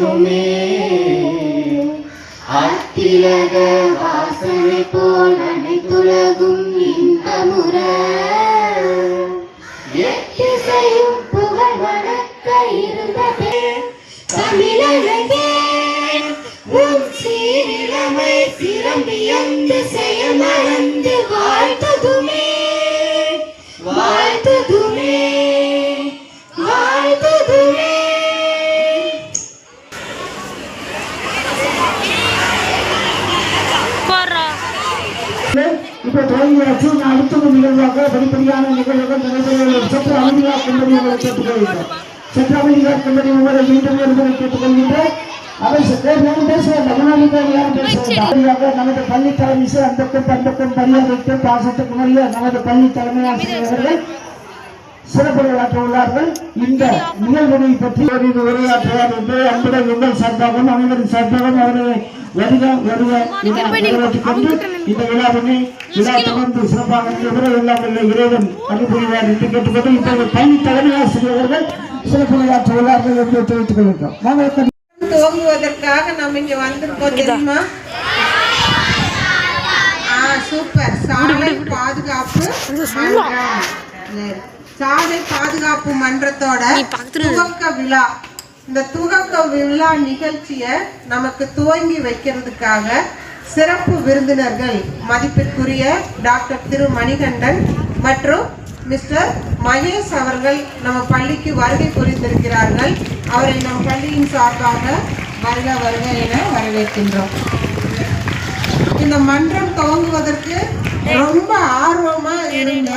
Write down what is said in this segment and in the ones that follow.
তুমি இப்போ தொடங்கியாச்சு நான் அடுத்த நிகழ்வாக படிப்படியான நிகழ்வுகள் நடைபெறுவதை சற்று அமைதியாக கொண்டதை உங்களை கேட்டுக்கொள்கிறேன் சற்று அமைதியாக கொண்டதை உங்களை மீண்டும் ஒருமுறை கேட்டுக்கொள்கின்றேன் அவை யாரும் பேச வேண்டாம் யாரும் பேச வேண்டாம் நமது பள்ளி தலைமை அந்தக்கும் பந்தக்கும் மரியாதைக்கு பாசத்துக்கு மரியா நமது பள்ளி தலைமை ஆசிரியர் அவர்கள் சிறப்புரையாற்ற உள்ளார்கள். இந்த நிகழ்வினை பற்றி உரையாற்றுவார் என்று அன்புடன் உங்கள் சார்பாகவும் அனைவரின் சார்பாகவும் அவர்களை வருக வருக. என வரவேற்றுக் கொண்டு இந்த விழாவினை விழா தொடர்ந்து சிறப்பாக நடைபெற எல்லாம் இறைவன் அனுப்புகிறார் என்று கேட்டுக்கொண்டு இப்போது பள்ளி தலைமை அவர்கள் சிறப்புரையாற்ற உள்ளார்கள் என்று தெரிவித்துக் கொள்கிறோம் துவங்குவதற்காக நம்ம இங்க வந்திருக்கோம் தெரியுமா? ஆ சூப்பர். சாலை பாதுகாப்பு. சாலை பாதுகாப்பு மன்றத்தோட. துவக்க விழா. இந்த துவக்க விழா நிகழ்ச்சியை நமக்கு துவங்கி வைக்கிறதுக்காக சிறப்பு விருந்தினர்கள் மதிப்பிற்குரிய டாக்டர் திரு மணிகண்டன் மற்றும் மிஸ்டர் மகேஷ் அவர்கள் நம்ம பள்ளிக்கு வருகை புரிந்திருக்கிறார்கள். அவரை நம் பள்ளியின் சார்பாக வருக வருக என வரவேற்கின்றோம். இந்த மன்றம் துவங்குவதற்கு ரொம்ப ஆர்வமாக இருந்த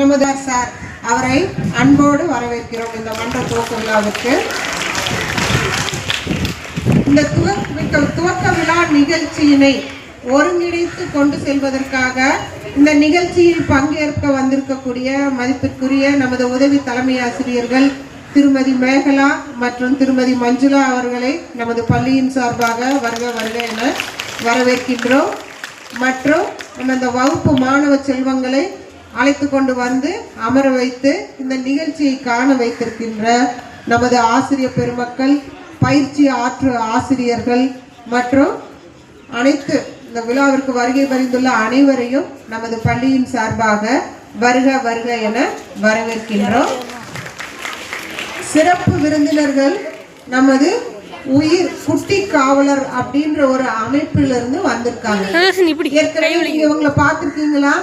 நமது சார் அவரை அன்போடு வரவேற்கிறோம். இந்த மன்ற துவக்க விழாவுக்கு இந்த துவக்க துவக்க விழா நிகழ்ச்சியினை ஒருங்கிணைத்து கொண்டு செல்வதற்காக இந்த நிகழ்ச்சியில் பங்கேற்க வந்திருக்கக்கூடிய மதிப்பிற்குரிய நமது உதவி தலைமை ஆசிரியர்கள் திருமதி மேகலா மற்றும் திருமதி மஞ்சுளா அவர்களை நமது பள்ளியின் சார்பாக வருக வருக என வரவேற்கின்றோம். மற்றும் நம்ம இந்த வகுப்பு மாணவ செல்வங்களை அழைத்து கொண்டு வந்து அமர வைத்து இந்த நிகழ்ச்சியை காண வைத்திருக்கின்ற நமது ஆசிரியர் பெருமக்கள் பயிற்சி ஆற்று ஆசிரியர்கள் மற்றும் அனைத்து இந்த விழாவிற்கு வருகை புரிந்துள்ள அனைவரையும் நமது பள்ளியின் சார்பாக வருக வருக என வரவேற்கின்றோம். சிறப்பு விருந்தினர்கள் நமது உயிர் குட்டி காவலர் அப்படின்ற ஒரு அமைப்பிலிருந்து வந்திருக்காங்க. சதோஷன் இப்படி ஏற்கனவே இவங்களை பார்த்துருக்கீங்களா?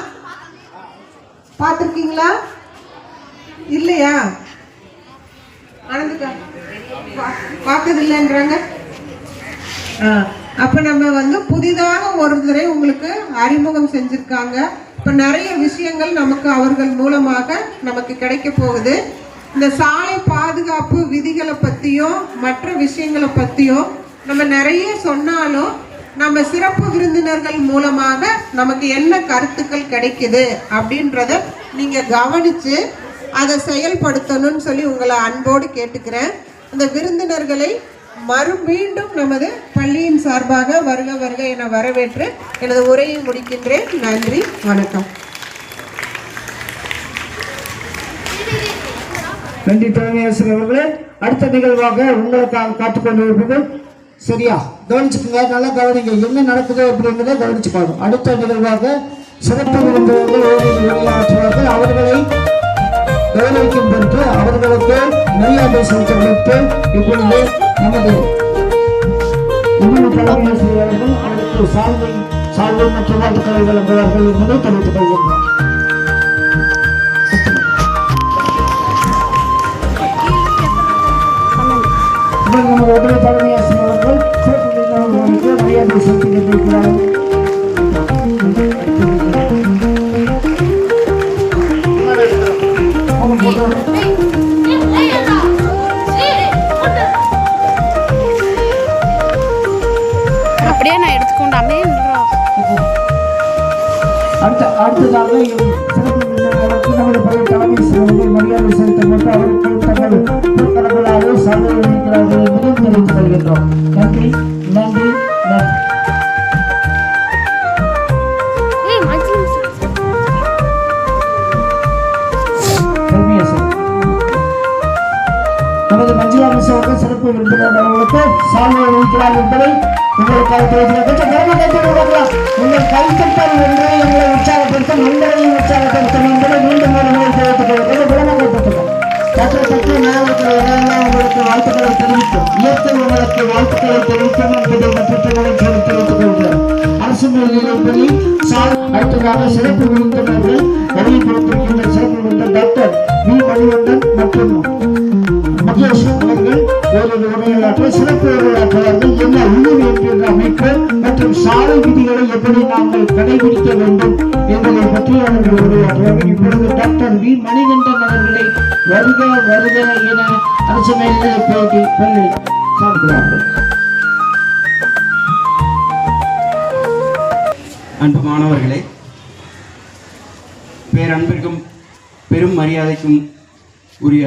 பார்த்துருக்கீங்களா? இல்லையா? ஆனந்துக்கா பார்த்தது இல்லைன்றாங்க அப்ப நம்ம வந்து புதிதாக ஒருத்தரை உங்களுக்கு அறிமுகம் செஞ்சிருக்காங்க. இப்ப நிறைய விஷயங்கள் நமக்கு அவர்கள் மூலமாக நமக்கு கிடைக்க போகுது. இந்த சாலை பாதுகாப்பு விதிகளை பத்தியும் மற்ற விஷயங்களை பத்தியும் நம்ம நிறைய சொன்னாலும் நம்ம சிறப்பு விருந்தினர்கள் மூலமாக நமக்கு என்ன கருத்துக்கள் கிடைக்குது அப்படின்றத நீங்க கவனிச்சு அதை செயல்படுத்தணும்னு சொல்லி உங்களை அன்போடு கேட்டுக்கிறேன். அந்த விருந்தினர்களை மறுமீண்டும் நமது பள்ளியின் சார்பாக வருக வருக என வரவேற்று எனது உரையை முடிக்கின்றேன். நன்றி வணக்கம். நன்றி தலைமை ஆசிரியர் அவர்களே. அடுத்த நிகழ்வாக உங்களுக்காக காத்துக்கொண்டிருப்பது சரியா? கவனிச்சுக்கோங்க நல்லா கவனிங்க. என்ன நடக்குது அப்படிங்கிறத கவனிச்சுக்கணும் அடுத்த நிகழ்வாக சிறப்பு விருந்தினர்கள் உரையாற்றுவார்கள் அவர்களை கௌரவிக்கும் பொருட்டு அவர்களுக்கு மரியாதை செலுத்தப்பட்டு இப்பொழுது நமது இன்னொரு தலைமை ஆசிரியர் அவர்கள் அவருக்கு சால்வை சால்வை மற்றும் வாழ்த்துக்களை வழங்குவார்கள் என்பதை தெரிவித்துக் கொள்கின்றோம் சாலை வைக்கிறார் என்பதை உங்களுக்காக தெரிவிக்கிறேன் கொஞ்சம் கரமாக கைத்தட்டி உங்கள் கைத்தட்டல் ஒன்று எங்களை உற்சாகப்படுத்தும் உங்களையும் உற்சாகப்படுத்தும் என்பதை மீண்டும் ஒரு முறை தெரிவித்துக் கொள்கிறேன். கொஞ்சம் கரமாக கைத்தட்டுங்கள் உங்களுக்கு வாழ்த்துக்களை தெரிவிக்கும் இயற்கை உங்களுக்கு வாழ்த்துக்களை தெரிவிக்கும் என்பதை தெரிவித்துக் அரசு அடுத்ததாக சிறப்பு விருந்தினர்கள் வருகை கொடுத்திருக்கின்ற சிறப்பு விருந்த டாக்டர் வி மணிவந்தன் மற்றும் மகேஷ் அவர்கள் ஓரிரு உரையாற்ற சிறப்பு உரையாற்றுவார்கள் என்ன உயிர் என்கின்ற அமைப்பு மற்றும் சாலை விதிகளை எப்படி நாங்கள் கடைபிடிக்க வேண்டும் என்பதை பற்றி அவர்கள் உரையாற்றுவார்கள் இப்பொழுது டாக்டர் வி மணிகண்டன் அவர்களை வருக வருக என அரசு பள்ளி அன்பு மாணவர்களே பேரன்பிற்கும் பெரும் மரியாதைக்கும் உரிய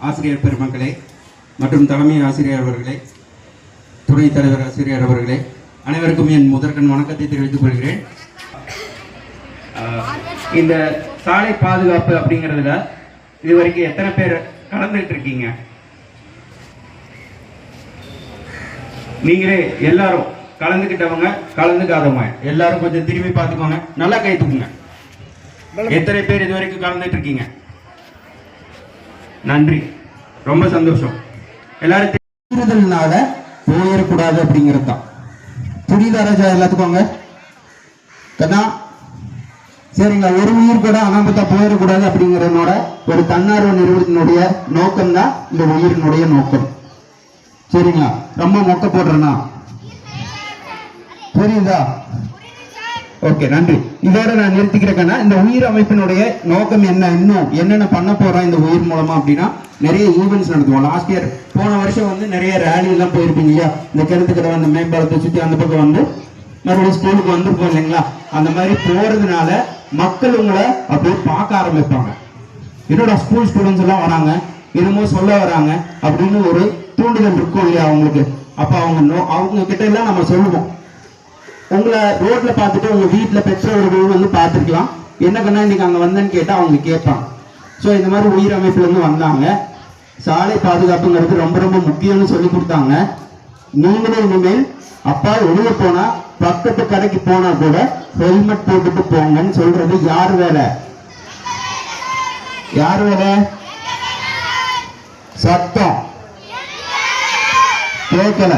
ஆசிரியர் பெருமக்களே மற்றும் தலைமை ஆசிரியர் அவர்களே துணைத் தலைவர் ஆசிரியர் அவர்களே அனைவருக்கும் என் முதற்கண் வணக்கத்தை தெரிவித்துக் கொள்கிறேன். ஆஹ், இந்த சாலை பாதுகாப்பு அப்படிங்கிறதுல இது வரைக்கும் எத்தனை பேர் கலந்துட்டு இருக்கீங்க? நீங்களே எல்லாரும் கலந்துக்கிட்டவங்க கலந்துக்காதவங்க எல்லாரும் கொஞ்சம் திரும்பி பார்த்துக்கோங்க. நல்லா கை தூக்குங்க. எத்தனை பேர் இது வரைக்கும் கலந்துட்டு இருக்கீங்க? நன்றி. ரொம்ப சந்தோஷம். எல்லாரும் தேர்தல்னால போயிடக்கூடாது அப்படிங்கிறது தான் புரியுதா ராஜா எல்லாத்துக்கும் சரிங்களா. ஒரு உயிர் கூட அனாமத்தா போயிடக்கூடாது அப்படிங்கிறதனோட ஒரு தன்னார்வ நிறுவனத்தினுடைய நோக்கம் தான் இந்த உயிரினுடைய நோக்கம். சரிங்களா? ரொம்ப மொக்க போடுறேன்னா புரியுதா? ஓகே நன்றி. இதோட நான் நிறுத்திக்கிறேன்னா இந்த உயிர் அமைப்பினுடைய நோக்கம் என்ன? இன்னும் என்னென்ன பண்ண போறோம் இந்த உயிர் மூலமா அப்படின்னா நிறைய ஈவெண்ட்ஸ் நடத்துவோம். லாஸ்ட் இயர் போன வருஷம் வந்து நிறைய ரேலி எல்லாம் போயிருப்பீங்க இல்லையா? இந்த கிணத்துக்கடை அந்த மேம்பாலத்தை சுத்தி அந்த பக்கம் வந்து மறுபடியும் ஸ்கூலுக்கு வந்திருப்போம் இல்லைங்களா? அந்த மாதிரி போறதுனால மக்கள் உங்களை அப்படியே பார்க்க ஆரம்பிப்பாங்க. என்னோட ஸ்கூல் ஸ்டூடெண்ட்ஸ் எல்லாம் வராங்க. என்னமோ சொல்ல வராங்க. அப்படின்னு ஒரு தூண்டுதல் இருக்கும் இல்லையா அவங்களுக்கு? அப்ப அவங்க அவங்க கிட்ட எல்லாம் நம்ம சொல்லுவோம். உங்களை ரோட்ல பார்த்துட்டு உங்க வீட்டுல பெற்றோர்கள் வந்து பார்த்துருக்கலாம். என்ன கண்ணா இன்னைக்கு அங்க வந்தேன்னு கேட்டா அவங்க கேட்பாங்க. ஸோ இந்த மாதிரி உயிர் அமைப்புல இருந்து வந்தாங்க. சாலை பாதுகாப்புங்கிறது ரொம்ப ரொம்ப முக்கியம்னு சொல்லி கொடுத்தாங்க. நீங்களும் இனிமேல் அப்பா வெளியே போனா பக்கத்து கடைக்கு போனா கூட ஹெல்மெட் போட்டுட்டு போங்கன்னு சொல்றது யார் வேலை? யார் வேலை? சத்தம். கேட்கல.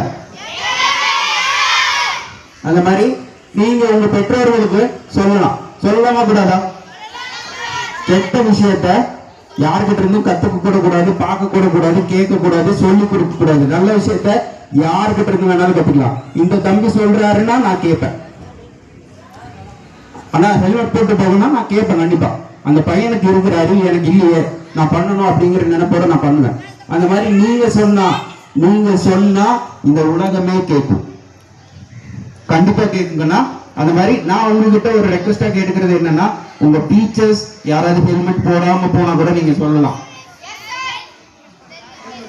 அந்த மாதிரி நீங்க உங்க பெற்றோர்களுக்கு சொல்லலாம். சொல்லலாமா கூடாதா? கெட்ட விஷயத்த யார்கிட்ட இருந்தும் கத்துக்க கூட கூடாது பார்க்க கூட கூடாது கேட்க கூடாது சொல்லி கொடுக்க கூடாது நல்ல விஷயத்த யார்கிட்ட இருந்து வேணாலும் கத்துக்கலாம். இந்த தம்பி சொல்றாருன்னா நான் கேட்பேன். ஆனா ஹெல்மெட் போட்டு போகணும்னா நான் கேட்பேன் கண்டிப்பா. அந்த பையனுக்கு இருக்கிற அறிவு எனக்கு இல்லையே நான் பண்ணணும் அப்படிங்கிற நினைப்போட நான் பண்ணுவேன். அந்த மாதிரி நீங்க சொன்னா நீங்க சொன்னா இந்த உலகமே கேட்கும். கண்டிப்பா கேட்குங்கன்னா அந்த மாதிரி நான் உங்ககிட்ட ஒரு ரெக்வஸ்டா கேட்டுக்கிறது என்னன்னா உங்க டீச்சர்ஸ் யாராவது ஹெல்மெட் போடாம போனா கூட நீங்க சொல்லலாம்.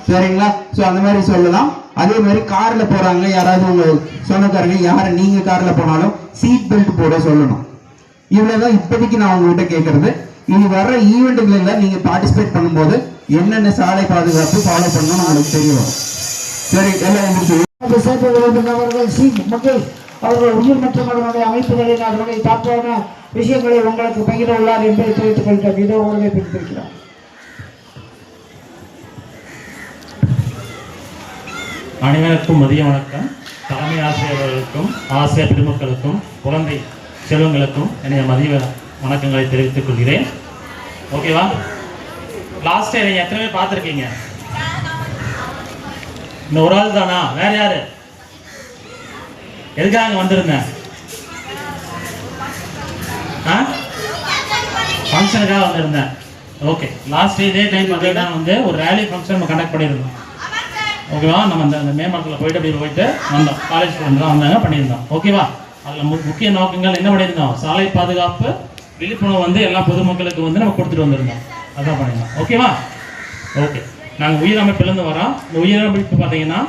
சரிங்களா? சோ அந்த மாதிரி சொல்லலாம். அதே மாதிரி கார்ல போறாங்க யாராவது உங்க சொந்தக்காரங்க யார நீங்க கார்ல போனாலும் சீட் பெல்ட் போட சொல்லணும். இவ்வளவுதான் இப்போதைக்கு நான் உங்ககிட்ட கேட்கறது. இனி வர்ற ஈவெண்ட்டுகள்ல நீங்க பார்ட்டிசிபேட் பண்ணும்போது என்னென்ன சாலை பாதுகாப்பு ஃபாலோ பண்ணணும் உங்களுக்கு தெரியும் சரி எல்லாம் எந்திரிச்சு அந்த அவர்கள் உயிர் மற்றும் அதனுடைய அமைப்புகளின் அதனுடைய தாக்கமான விஷயங்களை உங்களுக்கு பகிர உள்ளார் என்பதை தெரிவித்துக் கொள்கிறோம். இதோ உங்களை பிடித்திருக்கிறார் அனைவருக்கும் மதிய வணக்கம். தலைமை ஆசிரியர்களுக்கும் ஆசிரியர் பெருமக்களுக்கும் குழந்தை செல்வங்களுக்கும் என்னுடைய மதிய வணக்கங்களை தெரிவித்துக் கொள்கிறேன். ஓகேவா லாஸ்ட் இயர் நீங்கள் எத்தனை பேர் பார்த்துருக்கீங்க? இந்த ஒரு ஆள் தானா? வேற யாரு? எதுக்காக அங்கே வந்திருந்தேன் ஆ? ஃபங்க்ஷனுக்காக வந்திருந்தேன் ஓகே லாஸ்ட் இதே டைம் பார்த்தீங்கன்னா வந்து ஒரு ரேலி ஃபங்க்ஷன் நம்ம கண்டக்ட் பண்ணியிருந்தோம். ஓகேவா நம்ம அந்த அந்த மாதத்தில் போயிட்டு அப்படி போயிட்டு வந்தோம். காலேஜ் ஸ்டூடெண்ட்லாம் வந்தாங்க பண்ணியிருந்தோம். ஓகேவா அதில் மு முக்கிய நோக்கங்கள் என்ன பண்ணியிருந்தோம்? சாலை பாதுகாப்பு விழிப்புணர்வு வந்து எல்லா பொதுமக்களுக்கு வந்து நம்ம கொடுத்துட்டு வந்திருந்தோம். அதான் பண்ணியிருந்தோம். ஓகேவா ஓகே நாங்கள் உயிரமைப்பிலருந்து வரோம் இந்த உயிர் அமைப்பு பார்த்தீங்கன்னா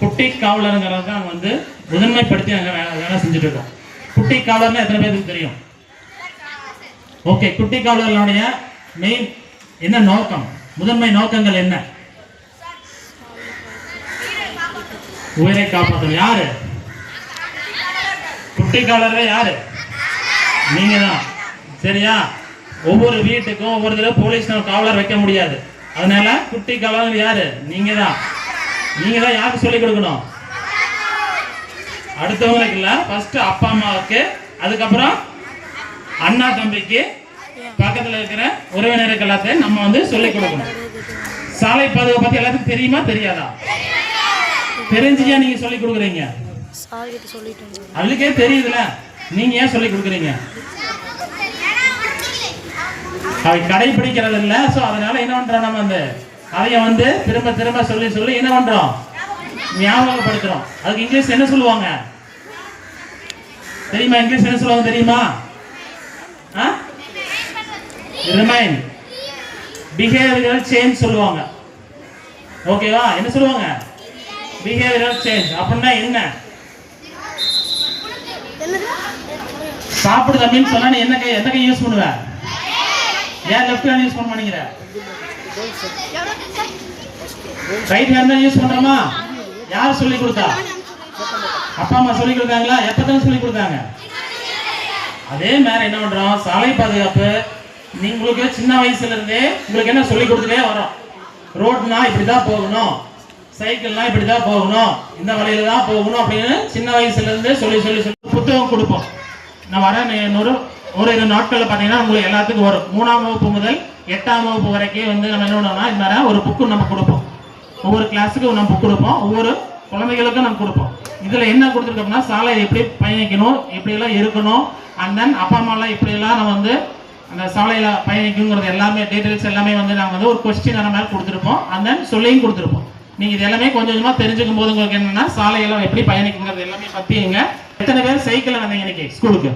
குட்டி காவலருங்கிறது தான் வந்து முதன்மைப்படுத்தி நாங்கள் வேலை வேலை செஞ்சுட்டு இருக்கோம் குட்டி காலர்னு எத்தனை பேருக்கு தெரியும்? ஓகே குட்டி காவலர்களுடைய மெயின் என்ன நோக்கம்? முதன்மை நோக்கங்கள் என்ன? உயிரை காப்பாற்றணும் யாரு? குட்டி காவலர் யாரு? நீங்க தான் சரியா? ஒவ்வொரு வீட்டுக்கும் ஒவ்வொரு தடவை போலீஸ் நம்ம காவலர் வைக்க முடியாது. அதனால குட்டி காவலர் யாரு? நீங்க தான் நீங்க தான் யாருக்கு சொல்லிக் கொடுக்கணும்? அடுத்தவங்களுக்கு இல்லை ஃபர்ஸ்ட் அப்பா அம்மாவுக்கு அதுக்கப்புறம் அண்ணா தம்பிக்கு பக்கத்தில் இருக்கிற உறவினருக்கு எல்லாத்தையும் நம்ம வந்து சொல்லிக் கொடுக்கணும். சாலை பாதுகாப்பு பத்தி எல்லாத்துக்கும் தெரியுமா தெரியாதா? தெரிஞ்சுக்கா நீங்க சொல்லிக் கொடுக்குறீங்க? அவளுக்கே தெரியுதுல நீங்க ஏன் சொல்லிக் கொடுக்குறீங்க? அவ கடைபிடிக்கிறது இல்ல. சோ அதனால என்ன பண்றோம் நம்ம அந்த அதைய வந்து திரும்ப திரும்ப சொல்லி சொல்லி என்ன பண்றோம்? ஞாபகப்படுத்துறோம். அதுக்கு இங்கிலீஷ் என்ன சொல்லுவாங்க? தெரியுமா? இங்கிலீஷ் என்ன சொல்லுவாங்க தெரியுமா? ரிமைன் பிஹேவியரல் சேஞ்ச் சொல்லுவாங்க. ஓகேவா என்ன சொல்லுவாங்க? பிஹேவியரல் சேஞ்ச் அப்படின்னா என்ன? சாப்பிடு தம்பின்னு சொன்னா என்ன கை எந்த கை யூஸ் பண்ணுவ? ஏன் லெஃப்ட் ஹேண்ட் யூஸ் பண்ண மாட்டேங்கிற? ரைட் ஹேண்ட் தான் யூஸ் பண்றோமா? யார் சொல்லி கொடுத்தா? அப்பா அம்மா சொல்லி கொடுத்தாங்களா? எப்பதான் சொல்லி கொடுத்தாங்க? அதே மாதிரி என்ன பண்றோம்? சாலை பாதுகாப்பு நீங்க உங்களுக்கு சின்ன வயசுல இருந்தே உங்களுக்கு என்ன சொல்லி கொடுத்துட்டே வரோம். ரோட்னா இப்படிதான் போகணும். சைக்கிள்னா இப்படிதான் போகணும். இந்த வழியில தான் போகணும் அப்படின்னு சின்ன வயசுல இருந்தே சொல்லி சொல்லி சொல்லி புத்தகம் கொடுப்போம். நான் வர ஒரு ஒரு இரு நாட்களில் பார்த்தீங்கன்னா உங்களுக்கு எல்லாத்துக்கும் வரும். மூணாம் வகுப்பு முதல் எட்டாம் வகுப்பு வரைக்கும் வந்து நம்ம என்ன பண்ணோம்னா இந்த மாதிரி ஒரு புக்கு நம்ம கொடுப்போம். ஒவ்வொரு கிளாஸுக்கும் நம்ம புக் கொடுப்போம். ஒவ்வொரு குழந்தைகளுக்கும் நம்ம கொடுப்போம். இதுல என்ன கொடுத்துருக்கோம்னா சாலை எப்படி பயணிக்கணும் எப்படியெல்லாம் இருக்கணும் அண்ட் தென் அப்பா அம்மாலாம் எப்படியெல்லாம் நம்ம வந்து அந்த சாலையில பயணிக்குங்கிறது எல்லாமே டீட்டெயில்ஸ் எல்லாமே வந்து நாங்கள் வந்து ஒரு கொஸ்டின் அந்த மாதிரி கொடுத்துருப்போம். அண்ட் தென் சொல்லியும் கொடுத்துருப்போம். நீங்க இது எல்லாமே கொஞ்சம் கொஞ்சமா தெரிஞ்சுக்கும் போது உங்களுக்கு என்னன்னா சாலையெல்லாம் எப்படி பயணிக்குங்கிறது எல்லாமே பத்திங்க எத்தனை பேர் சைக்கிளில் வந்தீங்க இன்னைக்கு? ஸ்கூலுக்கு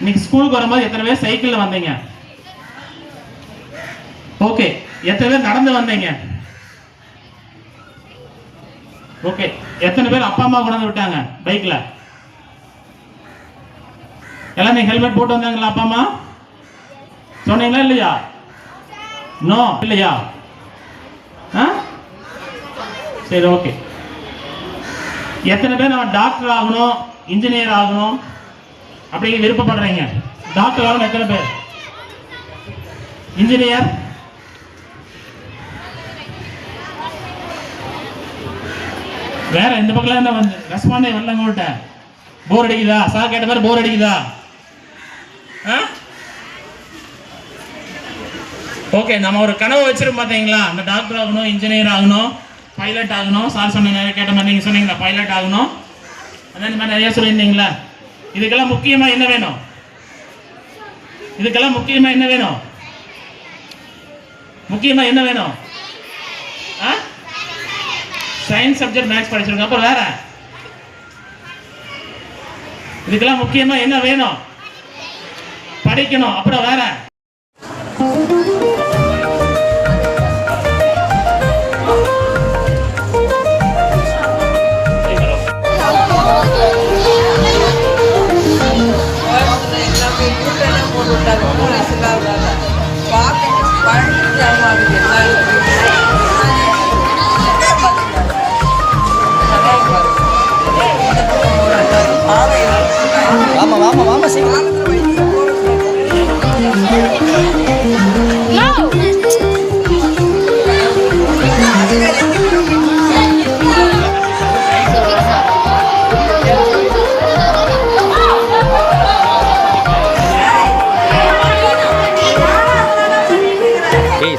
இன்னைக்கு ஸ்கூலுக்கு வரும்போது எத்தனை பேர் சைக்கிள்ல வந்தீங்க? ஓகே எத்தனை பேர் நடந்து வந்தீங்க? ஓகே எத்தனை பேர் அப்பா அம்மா கொண்டாந்து விட்டாங்க பைக்ல? எல்லாம் நீங்க ஹெல்மெட் போட்டு வந்தாங்களா அப்பா அம்மா? சொன்னீங்களா இல்லையா? நோ இல்லையா? ஆ? சரி ஓகே எத்தனை பேர் நம்ம டாக்டர் ஆகணும் இன்ஜினியர் ஆகணும் அப்படின்னு விருப்பப்படுறீங்க? டாக்டர் ஆகணும் எத்தனை பேர்? இன்ஜினியர் வேற இந்த பக்கம் என்ன வந்து? ரெஸ்பாண்டே வரல உங்கள்கிட்ட போர் அடிக்குதா? சார் கேட்ட மாதிரி போர் அடிக்குதா? ஓகே நம்ம ஒரு கனவு வச்சிருக்கோம் பார்த்தீங்களா அந்த டாக்டர் ஆகணும் இன்ஜினியர் ஆகணும் பைலட் ஆகணும். சார் சொன்னீங்க கேட்ட மாதிரி நீங்கள் சொன்னீங்களா பைலட் ஆகணும். அதான் இந்த மாதிரி நிறைய சொல்லியிருந்தீங்களா. இதுக்கெல்லாம் முக்கியமாக என்ன வேணும்? இதுக்கெல்லாம் முக்கியமாக என்ன வேணும்? முக்கியமாக என்ன வேணும்? ஆ? சயின்ஸ் சப்ஜெக்ட் மேக்ஸ் படிச்சிருக்கோம். அப்புறம் வேற? இதுக்கெல்லாம் முக்கியமா என்ன வேணும்? படிக்கணும். அப்புறம் வேற?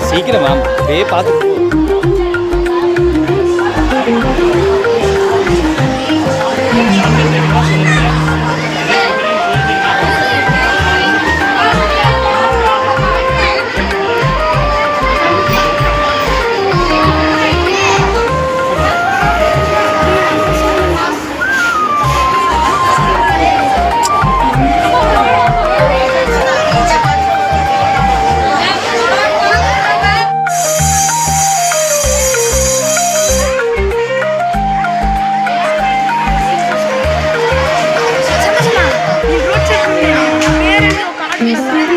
சீக்கிரம் மேம் அப்படியே பார்த்து 嗯。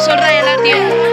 Sol Raya la tienda.